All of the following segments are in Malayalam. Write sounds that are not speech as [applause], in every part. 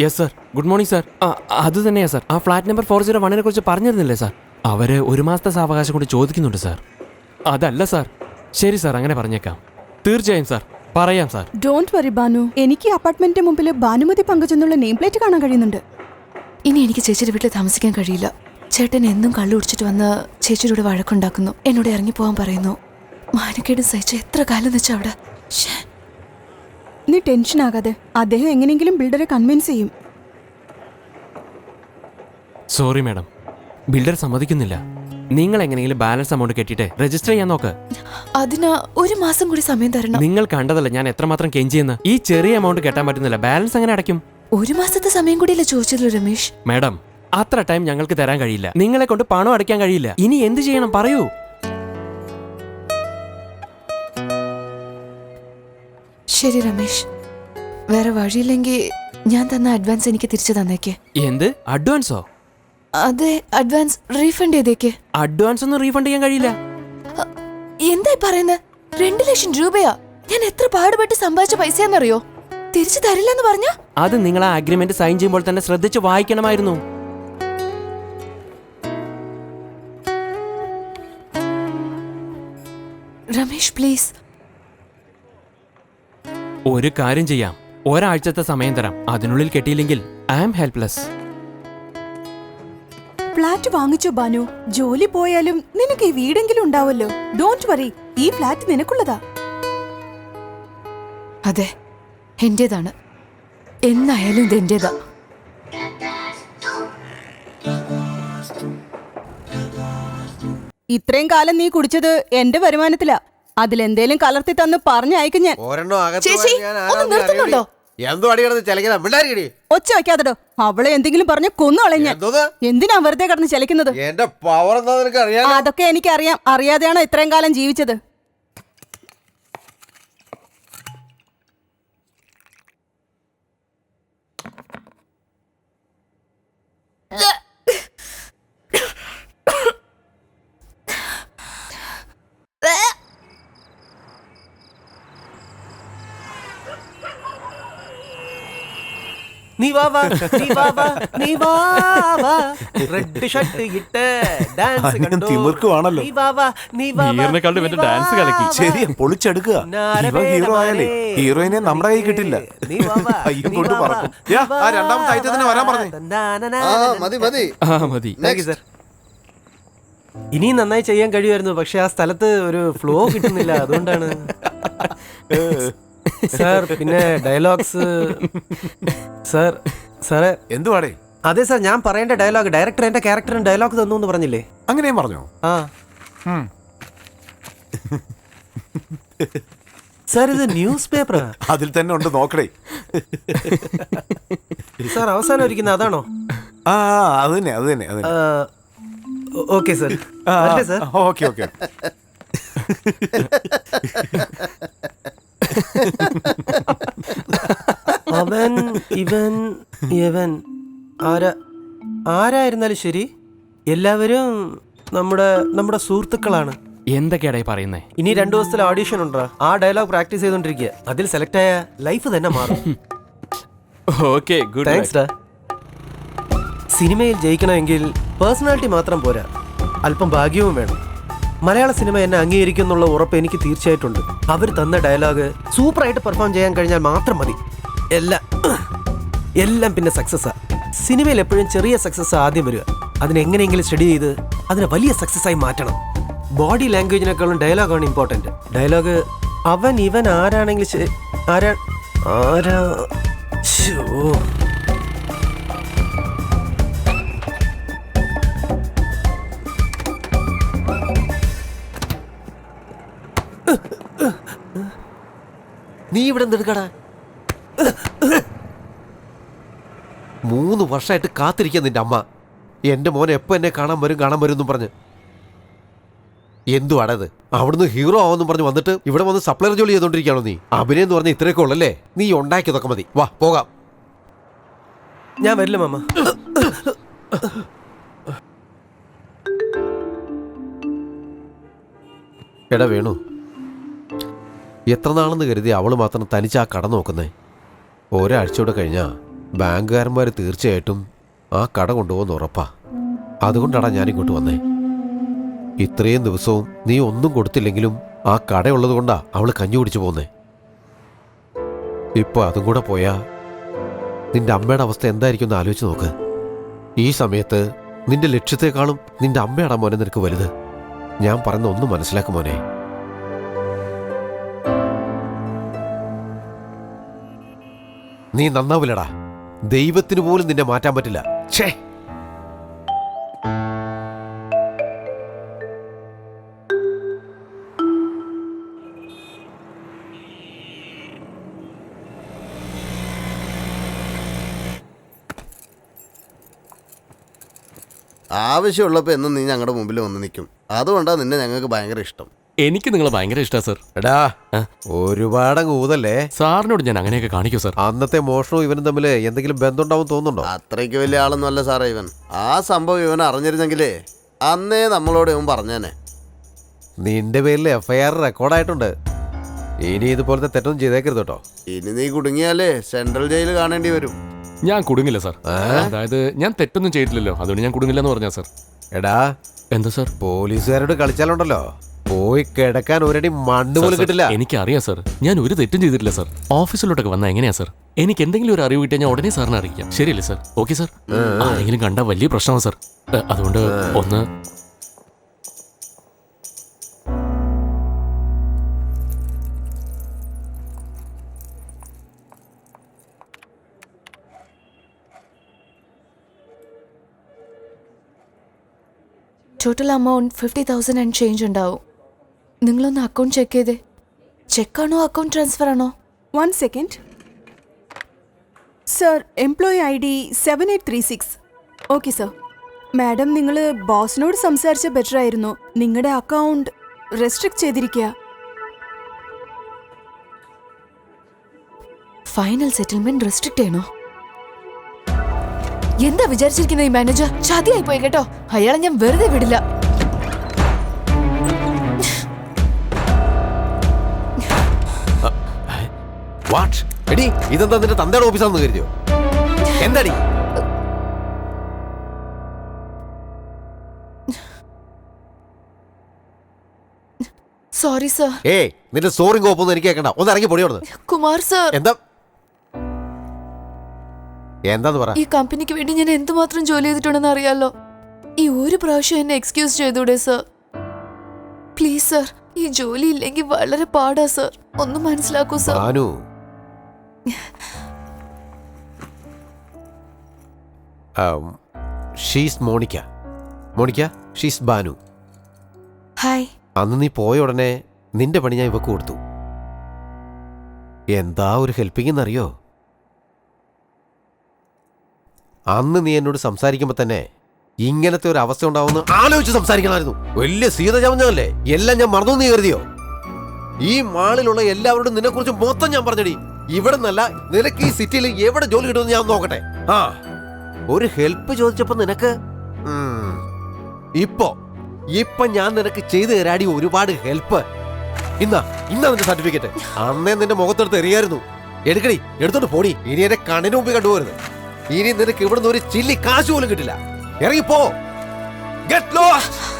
Yes sir good morning sir അത് തന്നെയാ സാർ ആ ഫ്ലാറ്റ് നമ്പർ ഫോർ സീറോ വണ്ണിനെ കുറിച്ച് പറഞ്ഞിരുന്നില്ലേ സാർ അവർ ഒരു മാസത്തെ സാവകാശം കൊണ്ട് ചോദിക്കുന്നുണ്ട് സാർ അതല്ല സാർ ശരി സാർ അങ്ങനെ പറഞ്ഞേക്കാം. തീർച്ചയായും സാർ പറയാം സാർ ഡോണ്ട് വറി ബാനു എനിക്ക് അപ്പാർട്ട്മെന്റിന്റെ മുമ്പിൽ ഭാനുമതി പങ്കുചെന്നുള്ള നെയിം പ്ലേറ്റ് കാണാൻ കഴിയുന്നുണ്ട്. ഇനി എനിക്ക് ചേച്ചിയുടെ വീട്ടിൽ താമസിക്കാൻ കഴിയില്ല. ചേട്ടൻ എന്നും കള്ളു കുടിച്ചിട്ട് വന്ന് ചേച്ചിയുടെ വഴക്കുണ്ടാക്കുന്നു. എന്നോട് ഇറങ്ങിപ്പോവാൻ പറയുന്നു. മാനക്കേട് സഹിച്ച് എത്ര കാലം വെച്ചാ അവിടെ. നീ ടെൻഷൻ ആകാതെ അദ്ദേഹം എങ്ങനെയെങ്കിലും ബിൽഡറെ കൺവിൻസ് ചെയ്യും. സോറി മാഡം ബിൽഡർ സമ്മതിക്കുന്നില്ല. നിങ്ങൾ എങ്ങനെയെങ്കിലും ബാലൻസ് അമൗണ്ട് കെട്ടിയിട്ട് രജിസ്റ്റർ ചെയ്യാൻ നോക്ക്. അതിന് ഒരു മാസം കൂടി സമയം തരണം. നിങ്ങൾ കണ്ടതല്ല ഞാൻ എത്രമാത്രം കെഞ്ചിയെന്ന്? ഈ ചെറിയ എമൗണ്ട് കെട്ടാൻ പറ്റുന്നില്ല. ബാലൻസ് എങ്ങനെ അടയ്ക്കും? ഒരു മാസത്തെ സമയം കൂടിയല്ലേ ചോദിച്ചല്ലോ രമേശ്? മാഡം അത്ര ടൈം ഞങ്ങൾക്ക് തരാൻ കഴിയില്ല. നിങ്ങളെ കൊണ്ട് പണം അടയ്ക്കാൻ കഴിയില്ല. ഇനി എന്ത് ചെയ്യണം? പറയൂ. ശരി രമേശ്. വേറെ വഴിയില്ലെങ്കിൽ ഞാൻ തന്ന അഡ്വാൻസ് എനിക്ക് തിരിച്ചു തന്നേക്ക്. എന്ത്? അഡ്വാൻസോ? അതെ അഡ്വാൻസ് റീഫണ്ട് ചെയ്തേക്ക്. അഡ്വാൻസ് ഒന്നും റീഫണ്ട് ചെയ്യാൻ കഴിയില്ല. എന്തായി പറയുന്നത് രണ്ടു ലക്ഷം രൂപയാ. ഞാൻ എത്ര പാടുപെട്ട് സമ്പാദിച്ച പൈസയാന്നറിയോ? തിരിച്ചു തരില്ലെന്ന് പറഞ്ഞ? അത് നിങ്ങൾ ആ അഗ്രിമെന്റ് സൈൻ ചെയ്യുമ്പോൾ തന്നെ ശ്രദ്ധിച്ച് വായിക്കണമായിരുന്നു. രമേശ് പ്ലീസ് ഒരു കാര്യം ചെയ്യാം. ഒരാഴ്ചത്തെ സമയം തരാം. അതിനുള്ളിൽ കെട്ടിയില്ലെങ്കിൽ ഐ ആം ഹെൽപ്ലെസ് ഫ്ലാറ്റ് വാങ്ങിച്ചോ ബാനു. ജോലി പോയാലും നിനക്ക് ഈ വീടെങ്കിലും ഉണ്ടാവല്ലോ. ഡോണ്ട് വറി ഈ ഫ്ലാറ്റ് നിനക്കുള്ളതാ. അതെ എന്റേതാണ്. എന്നായാലും ഇത് എന്റേതാ ഇത്രയും കാലം നീ കുടിച്ചത് എന്റെ വരുമാനത്തിലാ. അതിലെന്തേലും കലർത്തി തന്ന് പറഞ്ഞയക്കും ഞാൻ. ചേച്ചി, ഒന്ന് നിർത്തുന്നുണ്ടോ? എന്തോ അടി കിടന്ന് മിണ്ടാരിക്കടി ഒച്ച വെക്കാതെടോ. അവളെ എന്തെങ്കിലും പറഞ്ഞു കൊന്നുകളഞ്ഞ എന്തിനാ വെറുതെ കിടന്ന് ചലിക്കുന്നത് എന്റെ പവർ എന്താ നിനക്ക് അതൊക്കെ എനിക്കറിയാം. അറിയാതെയാണോ ഇത്രയും കാലം ജീവിച്ചത്? നീ വാ വാ നീ വാ വാ നീ വാ വാ. റെഡ് ഷർട്ട് ഇട്ട് ഡാൻസ് അന്യൻ കണ്ടു. തിമിർക്കുവാണല്ലോ. നീ വാ വാ നീ വാ വാ, നീറിനെക്കാളും ഇവന്റെ വാ ഡാൻസ് കലക്കി. വാ. ശരിയാ പൊളിച്ചെടുക്കുക. ഇവ ഹീറോ ആയാലേ ഹീറോയിനെ നമ്മുടെ കൈ കിട്ടില്ല. നീ വാ വാ, [laughs] അയ്യം നീ കൊണ്ട് വാ വാ, പറക്കും നീ യാ, വാ ആ രണ്ടാമത്തെ ഐറ്റത്തിന് വരാൻ പറഞ്ഞേ. ആ മതി മതി. ആ മതി. Thank you, sir. ഇനിയും നന്നായി ചെയ്യാൻ കഴിയുമായിരുന്നു പക്ഷെ ആ സ്ഥലത്ത് ഒരു ഫ്ലോ കിട്ടുന്നില്ല അതുകൊണ്ടാണ്. [laughs] സാർ പിന്നെ ഡയലോഗ്സ്. സാർ സാറേ. എന്തുവാടേ? അതെ സാർ ഞാൻ പറയേണ്ട ഡയലോഗ് ഡയറക്ടർ എന്റെ ക്യാരക്ടറിന് ഡയലോഗ് തന്നു എന്ന് പറഞ്ഞില്ലേ? അങ്ങനെയും പറഞ്ഞോ? ആ. സാർ ഇത് ന്യൂസ് പേപ്പർ അതിൽ തന്നെ ഉണ്ട് നോക്കണേ സാർ അവസാനം ഇരിക്കുന്ന അതാണോ? ആ ആ, അത് തന്നെ അത് തന്നെ അത് തന്നെ. Okay sir. അല്ലേ സാർ. Okay okay. [laughs] അവൻ ഇവൻ യവൻ ആരാ ആരായിരുന്നാലും ശരി എല്ലാവരും നമ്മുടെ നമ്മുടെ സുഹൃത്തുക്കളാണ്. എന്തൊക്കെയാടാ ഈ പറയുന്നേ? ഇനി രണ്ടു ദിവസത്തിൽ ഓഡിഷൻ ഉണ്ടോ ആ ഡയലോഗ് പ്രാക്ടീസ് ചെയ്തോണ്ടിരിക്കുക അതിൽ സെലക്ട് ആയ ലൈഫ് തന്നെ മാറും. ഓക്കെ ഗുഡ് താങ്ക്സ് ഡാ. സിനിമയിൽ ജയിക്കണമെങ്കിൽ പേഴ്സണാലിറ്റി മാത്രം പോരാ. അല്പം ഭാഗ്യവും വേണം. മലയാള സിനിമ എന്നെ അംഗീകരിക്കും എന്നുള്ള ഉറപ്പ് എനിക്ക് തീർച്ചയായിട്ടുണ്ട്. അവർ തന്ന ഡയലോഗ് സൂപ്പറായിട്ട് പെർഫോം ചെയ്യാൻ കഴിഞ്ഞാൽ മാത്രം മതി. എല്ലാം എല്ലാം പിന്നെ സക്സസ്സാ സിനിമയിൽ എപ്പോഴും ചെറിയ സക്സസ് ആദ്യം വരിക. അതിനെങ്ങനെയെങ്കിലും സ്റ്റഡി ചെയ്ത് അതിനെ വലിയ സക്സസ് ആയി മാറ്റണം. ബോഡി ലാംഗ്വേജിനേക്കാളും ഡയലോഗാണ് ഇമ്പോർട്ടന്റ് ഡയലോഗ് അവൻ ഇവൻ ആരാണെങ്കിലും ആരാ ആരാ ശോ നീ ഇവിടെ എന്തെടുക്കടാ മൂന്ന് വർഷമായിട്ട് കാത്തിരിക്കാൻ നിന്റെ അമ്മ. എന്റെ മോൻ എപ്പോ എന്നെ കാണാൻ വരും കാണാൻ വരും എന്നും പറഞ്ഞ്. എന്തുവാടത് അവിടുന്ന് ഹീറോ ആവെന്നും പറഞ്ഞ് വന്നിട്ട് ഇവിടെ വന്ന് സപ്ലയർ ജോലി ചെയ്തോണ്ടിരിക്കുകയാണോ നീ? അഭിനയം എന്ന് പറഞ്ഞ ഇത്രയൊക്കെ ഉള്ളല്ലേ? നീ ഉണ്ടാക്കിയതൊക്കെ മതി. വാ പോകാം. ഞാൻ വരില്ല മാമ. എടാ വേണു. എത്ര നാളെന്ന് കരുതി അവൾ മാത്രം തനിച്ച് ആ കട നോക്കുന്നേ? ഒരാഴ്ചയോടെ കഴിഞ്ഞാ ബാങ്കുകാരന്മാർ തീർച്ചയായിട്ടും ആ കട കൊണ്ടുപോകുന്ന ഉറപ്പാ. അതുകൊണ്ടാണ് ഞാനിങ്ങോട്ട് വന്നേ. ഇത്രയും ദിവസവും നീ ഒന്നും കൊടുത്തില്ലെങ്കിലും ആ കടയുള്ളത് കൊണ്ടാ അവൾ കഞ്ഞി കുടിച്ചു പോന്നേ ഇപ്പൊ അതും കൂടെ പോയാ നിന്റെ അമ്മയുടെ അവസ്ഥ എന്തായിരിക്കും എന്ന് ആലോചിച്ച് നോക്ക്. ഈ സമയത്ത് നിന്റെ ലക്ഷ്യത്തെക്കാളും നിന്റെ അമ്മയുടെ മോനെ നിനക്ക് വലുത്. ഞാൻ പറയുന്ന ഒന്നും മനസ്സിലാക്കും മോനെ. നീ നന്നാവില്ലടാ. ദൈവത്തിന് പോലും നിന്നെ മാറ്റാൻ പറ്റില്ല. ഛേ. ആവശ്യമുള്ളപ്പോൾ എന്നും നീ ഞങ്ങളുടെ മുമ്പിൽ വന്ന് നിൽക്കും അതുകൊണ്ടാണ് നിന്നെ ഞങ്ങൾക്ക് ഭയങ്കര ഇഷ്ടം. എനിക്ക് നിങ്ങളെ ഭയങ്കര ഇഷ്ടാ സർ എടാ ആ? കൂതല്ലേ സാറിനോട് ഞാൻ അങ്ങനെയൊക്കെ കാണിക്കൂ സർ അന്നത്തെ മോഷണവും ഇവനും തമ്മിൽ എന്തെങ്കിലും ബന്ധമുണ്ടാവും തോന്നുന്നുണ്ടോ? അത്രയ്ക്ക് വലിയ ആളൊന്നുമല്ല സാറേ ഇവൻ. ആ സംഭവം ഇവൻ അറിഞ്ഞിരുന്നെങ്കിലേ അന്നേ നമ്മളോട് ഇവൻ പറഞ്ഞേനെ. നിന്റെ പേരിൽ എഫ്ഐആർ റെക്കോർഡായിട്ടുണ്ട് ഇനി ഇതുപോലത്തെ തെറ്റൊന്നും ചെയ്തേക്കരുത് കേട്ടോ. ഇനി നീ കുടുങ്ങിയാലേ സെൻട്രൽ ജയിൽ കാണേണ്ടി വരും. ഞാൻ കുടുങ്ങില്ല സർ അതായത് ഞാൻ തെറ്റൊന്നും ചെയ്തിട്ടില്ലല്ലോ അതുകൊണ്ട് ഞാൻ കുടുങ്ങില്ല എന്ന് പറഞ്ഞാ സാർ എടാ എന്താ സാർ? പോലീസുകാരോട് കളിച്ചാലുണ്ടല്ലോ. പോയി കിടക്കാൻ ഒരടി മണ്ണ് പോലും കിട്ടില്ല. എനിക്കറിയാം സാർ. ഞാൻ ഒരു തെറ്റും ചെയ്തിട്ടില്ല സാർ. ഓഫീസിലോട്ടൊക്കെ വന്നാൽ എങ്ങനെയാ സാർ? എനിക്ക് എന്തെങ്കിലും ഒരു അറിവ് കിട്ടിയാൽ ഞാൻ ഉടനെ സാറിനെ അറിയിക്കാം. ശരിയല്ലേ സാർ? Okay sir. ആരെങ്കിലും കണ്ടാൽ വലിയ പ്രശ്നമാണ് സാർ. അതുകൊണ്ട് ഒന്ന് total amount fifty thousand and change ഉണ്ടാവും. നിങ്ങളൊന്ന് അക്കൗണ്ട് ചെക്ക് ചെയ്തേ. ചെക്കാണോ അക്കൗണ്ട് ട്രാൻസ്ഫർ ആണോ? One second sir employee I D seven eight three six okay sir madam നിങ്ങൾ ബോസിനോട് സംസാരിച്ച ബെറ്റർ ആയിരുന്നു. നിങ്ങളുടെ അക്കൗണ്ട് റെസ്ട്രിക്ട് ചെയ്തിരിക്കുക ഫൈനൽ സെറ്റിൽമെന്റ് റെസ്ട്രിക്ട് ചെയ്യണോ? എന്താ വിചാരിച്ചിരിക്കുന്നത് ഈ മാനേജർ ചതിയായി പോയി കേട്ടോ. അയാളെ ഞാൻ വെറുതെ വിടില്ല. വാട്ട് എടി ഇതെന്താ നിന്റെ തന്തയുടെ ഓഫീസാണെന്ന് കരുതിയോ? എന്താടി? സോറി സർ ഏയ് നിന്റെ സോറി കോപ്പൊന്നും എനിക്ക് കേൾക്കണ്ട ഒന്ന് ഇറങ്ങി പൊടിയോട് കുമാർ സർ എന്താ? എന്താന്ന് പറ. ഈ കമ്പനിക്ക് വേണ്ടി ഞാൻ എന്തുമാത്രം ജോലി ചെയ്തിട്ടുണ്ടെന്ന് അറിയാലോ. ഈ ഒരു പ്രാവശ്യം എന്നെ എക്സ്ക്യൂസ് ചെയ്തൂടെ സർ പ്ലീസ് സർ ഈ ജോലി ഇല്ലെങ്കിൽ വളരെ പാടാ സർ ഒന്ന് മനസ്സിലാക്കൂ sir Bhanu. She's Monica. Monica she's Banu hi അന്ന് നീ പോയ ഉടനെ നിന്റെ പണി ഞാൻ ഇവക്ക് കൊടുത്തു. എന്താ ഒരു ഹെൽപ്പിംഗ് എന്നറിയോ? അന്ന് നീ എന്നോട് സംസാരിക്കുമ്പോ തന്നെ ഇങ്ങനത്തെ ഒരു അവസ്ഥ ഉണ്ടാവുമെന്ന് ആലോചിച്ച് സംസാരിക്കണമായിരുന്നു. വലിയ സീത ചമഞ്ഞല്ലേ എല്ലാം ഞാൻ മറന്നു നീ കരുതിയോ? ഈ മാളിലുള്ള എല്ലാവരോടും നിന്നെ കുറിച്ച് മൊത്തം ഞാൻ പറഞ്ഞടി. ഇവിടെ നിന്നല്ല നിനക്ക് ഈ സിറ്റിയിൽ എവിടെ ജോലി കിട്ടുമെന്ന് ഞാൻ നോക്കട്ടെ. ആ ഒരു ഹെൽപ്പ് ചോദിച്ചപ്പോ നിനക്ക്? ഇപ്പോ ഇപ്പൊ ഞാൻ നിനക്ക് ചെയ്തു തരാടി ഒരുപാട് ഹെൽപ്പ്. ഇന്നാ ഇന്നാ നിന്റെ സർട്ടിഫിക്കറ്റ്. അന്നേ നിന്റെ മുഖത്തെടുത്ത് എറിയായിരുന്നു. എടുക്കടി എടുത്തോണ്ട് പോടി. ഇനി എന്റെ കണ്ണിന് മുമ്പിൽ കണ്ടുപോരുത് ഇനി നിനക്ക് ഇവിടുന്ന് ഒരു ചില്ലി കാശ് പോലും കിട്ടില്ല. ഇറങ്ങിപ്പോ. ഗെറ്റ് ലോസ്റ്റ്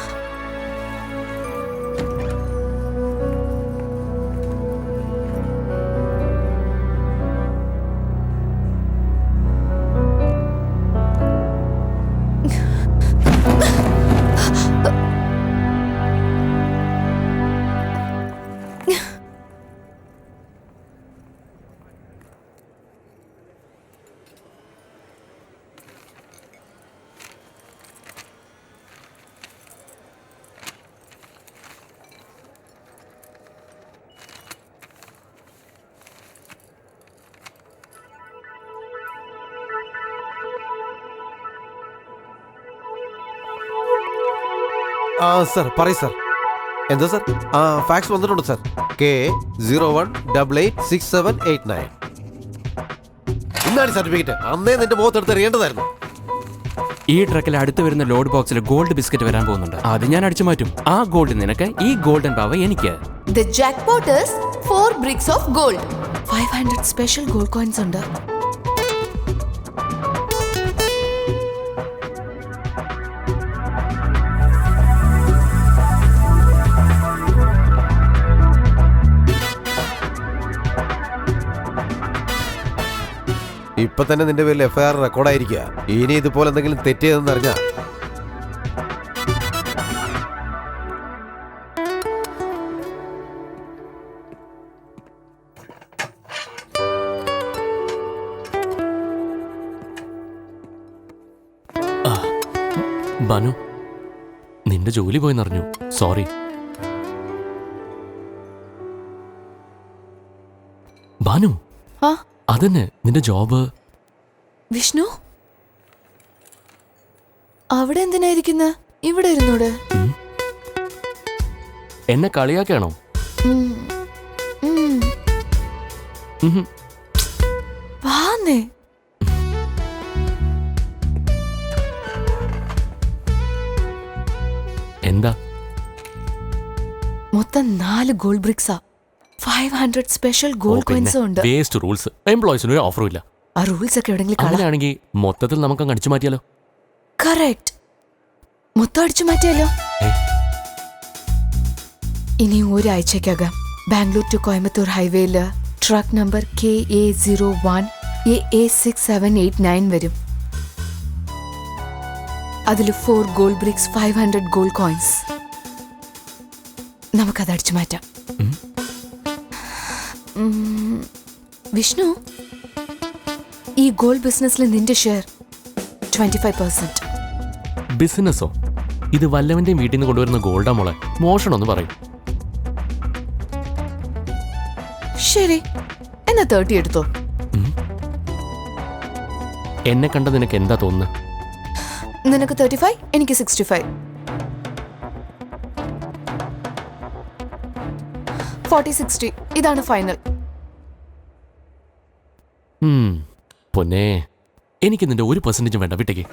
ആ സർ പറയ് സർ എന്താ സർ ആ ഫാക്സ് വന്നിട്ടുണ്ട് sir K zero one double eight six seven eight nine ഇന്നാണ് സർട്ടിഫിക്കറ്റ് അന്നേ നിന്റെ മുഖത്തെടുത്ത് എറിയേണ്ടതായിരുന്നു. ഈ ട്രക്കിൽ അടുത്ത് വരുന്ന ലോഡ് ബോക്സിൽ ഗോൾഡ് ബിസ്ക്കറ്റ് വരാൻ പോകുന്നുണ്ട്. അത് ഞാൻ അടിച്ചു മാറ്റും. ആ ഗോൾഡ് നിനക്ക് ഈ ഗോൾഡൻ പാവ എനിക്ക്. The jackpot is four bricks of gold five hundred special gold coins ഉണ്ട്. ഇപ്പൊ തന്നെ നിന്റെ പേരിൽ എഫ്ഐആർ റെക്കോർഡായിരിക്കുക ഇനി ഇതുപോലെ എന്തെങ്കിലും തെറ്റ് അറിഞ്ഞ. ബാനു നിന്റെ ജോലി പോയെന്നറിഞ്ഞു. സോറി. അതന്നെ നിന്റെ ജോബ് വിഷ്ണു? അവിടെ എന്തിനായിരിക്കുന്ന? ഇവിടെ ഇരുന്നൂടെ. എന്നെ കളിയാക്കാണോ. വാന്നേ. എന്താ? മൊത്തം നാല് ഗോൾഡ് ബ്രിക്സാ ഫൈവ് ഹൺഡ്രഡ് സ്പെഷ്യൽ ഗോൾഡ് കോയിൻസും ഉണ്ട്. വേസ്റ്റ് റൂൾസ് എംപ്ലോയീസിന് ഒരു ഓഫറും ഇല്ല. ആ റൂൾസ് ഒക്കെ എവിടെങ്കിലും കള. അങ്ങനെയാണെങ്കിൽ മൊത്തത്തിൽ നമുക്ക് അടിച്ചു മാറ്റിയാലോ? കറക്റ്റ് മൊത്തം അടിച്ചു മാറ്റിയല്ലോ ഏ? ഇനി ഒരാഴ്ചക്കകം ബാംഗ്ലൂർ ടു കോയമ്പത്തൂർ ഹൈവേയിൽ truck number K A zero one A A six seven eight nine വരും. അതിൽ four gold bricks five hundred gold coins നമുക്കത് അടിച്ചു മാറ്റാം. വിഷ്ണു ഈ ഗോൾഡ് ബിസിനസ്സിൽ നിന്റെ ഷെയർ ട്വന്റി ഫൈവ് പെർസെന്റ് ബിസിനസ്സോ? ഇത് വല്ലവന്റെ വീട്ടിൽ നിന്ന് കൊണ്ടുവരുന്ന ഗോൾഡാ മോളെ. മോഷണമെന്ന് പറയും. ശരി എന്നാ തേർട്ടി എടുത്തോ. എന്നെ കണ്ട നിനക്ക് എന്താ തോന്നുന്നത് നിനക്ക് തേർട്ടി ഫൈവ് എനിക്ക് സിക്സ്റ്റി ഫൈവ് ഫോർട്ടി സിക്സ്റ്റി ഇതാണ് ഫൈനൽ ഉം, പൊന്നേ എനിക്ക് നിന്റെ ഒരു പെർസെന്റേജും വേണ്ട വിട്ടേക്ക്.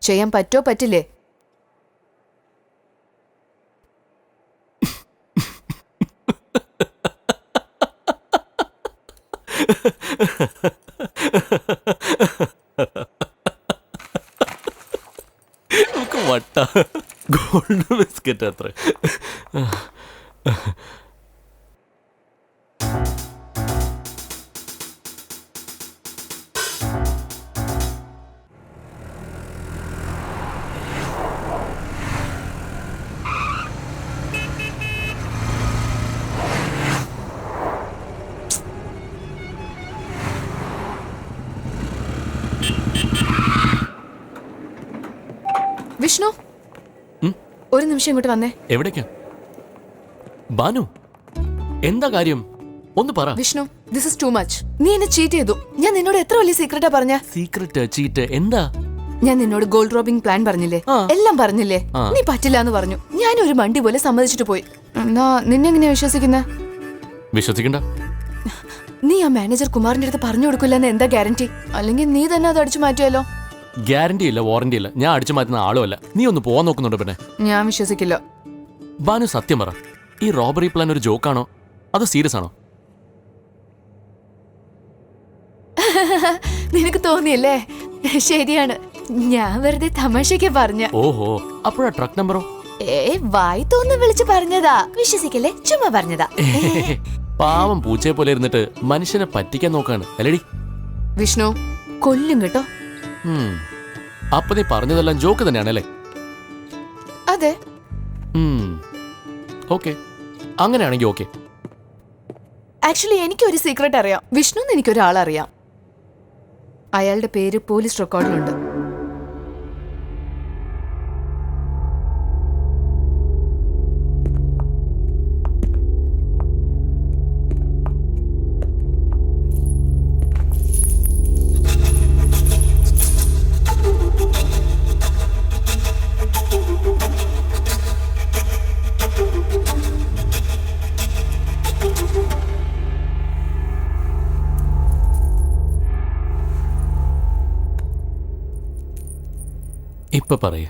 ചെയ്യാൻ പറ്റോ പറ്റില്ലേ? നമുക്ക് വട്ട. ഗോൾഡ് ബിസ്ക്കറ്റ് അത്ര. വിഷ്ണു? ഒരു നിമിഷം ഇങ്ങോട്ട് വന്നേ. എവിടേക്കാ? ബാനു എന്താ കാര്യം? ഒന്ന് പറ. Vishnu this is too much നീ എന്നെ ചീറ്റ് ചെയ്തു. ഞാൻ നിന്നോട് എത്ര വലിയ സീക്രട്ടാ പറഞ്ഞ? സീക്രട്ട് ചീറ്റ് എന്താ? ഞാൻ നിന്നോട് ഗോൾഡ് റോബിംഗ് പ്ലാൻ പറഞ്ഞില്ലേ? എല്ലാം പറഞ്ഞില്ലേ? നീ പറ്റില്ല എന്ന് പറഞ്ഞു. ഞാൻ ഒരു മണ്ടി പോലെ സമ്മതിച്ചിട്ട് പോയി. എന്നാ നിന്നെ വിശ്വസിക്കുന്നേ? വിശ്വസിക്കണ്ട. നീ ആ മാനേജർ കുമാറിന്റെ അടുത്ത് പറഞ്ഞു കൊടുക്കില്ലെന്ന് എന്താ ഗ്യാരണ്ടി അല്ലെങ്കിൽ നീ തന്നെ അത് അടിച്ചു മാറ്റിയല്ലോ ഗ്യാരണ്ടി ഇല്ല വാറണ്ടി ഇല്ല ഞാൻ അടിച്ചു മാറ്റുന്ന ആളുമല്ല. നീ ഒന്ന് പോവാൻ നോക്കുന്നുണ്ട് പിന്നെ ഞാൻ വിശ്വസിക്കില്ല. ബാനു സത്യം പറ. ഈ റോബറി പ്ലാൻ ഒരു ജോക്കാണോ? അതോ സീരിയസ് ആണോ? [laughs] നിനക്ക് തോന്നിയല്ലേ? ശരിയാണ്. ഞാൻ വെറുതെ തമാശയ്ക്ക് പറഞ്ഞ. ഓഹോ അപ്പോഴാ ട്രക്ക് നമ്പറോ? ഏ വായി തോന്നു വിളിച്ചു പറഞ്ഞതാ. വിശ്വസിക്കല്ലേ? ചുമ്മാ പറഞ്ഞതാ. പാവം പൂച്ചയെ പോലെ ഇരുന്നിട്ട് മനുഷ്യനെ പറ്റിക്കാൻ നോക്കാണ്. അല്ലടി. വിഷ്ണു കൊല്ലും കേട്ടോ. അപ്പൊ നീ പറഞ്ഞതെല്ലാം ജോക്ക് തന്നെയാണല്ലേ അതെ. ഓക്കെ. അങ്ങനെയാണെങ്കിൽ ഓക്കെ. ആക്ച്വലി എനിക്ക് ഒരു സീക്രട്ട് അറിയാം വിഷ്ണു എന്ന് എനിക്കൊരാളറിയാം. അയാളുടെ പേര് പോലീസ് റെക്കോർഡിലുണ്ട്. ഇപ്പൊ പറയ.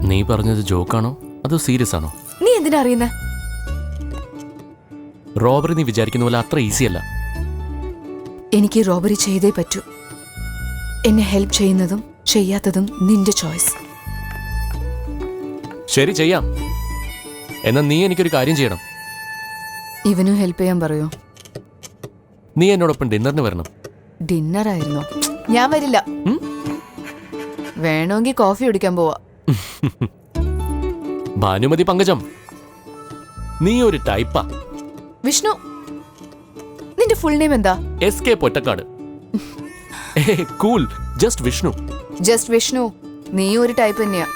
നീ പറഞ്ഞത് ജോക്കാണോ? അതോ സീരിയസ് ആണോ? നീ എന്തിനാ അറിയുന്നേ? റോബറി നീ വിചാരിക്കുന്ന പോലെ അത്ര ഈസി അല്ല. എനിക്ക് റോബറി ചെയ്തേ പറ്റൂ. എന്നെ ഹെൽപ്പ് ചെയ്യുന്നതും ചെയ്യാത്തതും നിന്റെ ചോയ്സ് ശരി ചെയ്യാം. എന്നാ നീ എനിക്കൊരു കാര്യം ചെയ്യണം. ഇവനും ഹെൽപ്പ് ചെയ്യാൻ പറയോ? നീ എന്നോടൊപ്പം ഡിന്നറിന് വരണം. ഡിന്നർ ആയിരുന്നു? ഞാൻ വരില്ല. ഉം? വേണമെങ്കിൽ കോഫി കുടിക്കാൻ പോവാ. ഭാനുമതി പങ്കജം നീ ഒരു ടൈപ്പാ വിഷ്ണു നിന്റെ ഫുൾ നെയിം എന്താ? S K Pottekkatt. Cool just Vishnu. Just Vishnu. നീ ഒരു ടൈപ്പ് തന്നെയാ.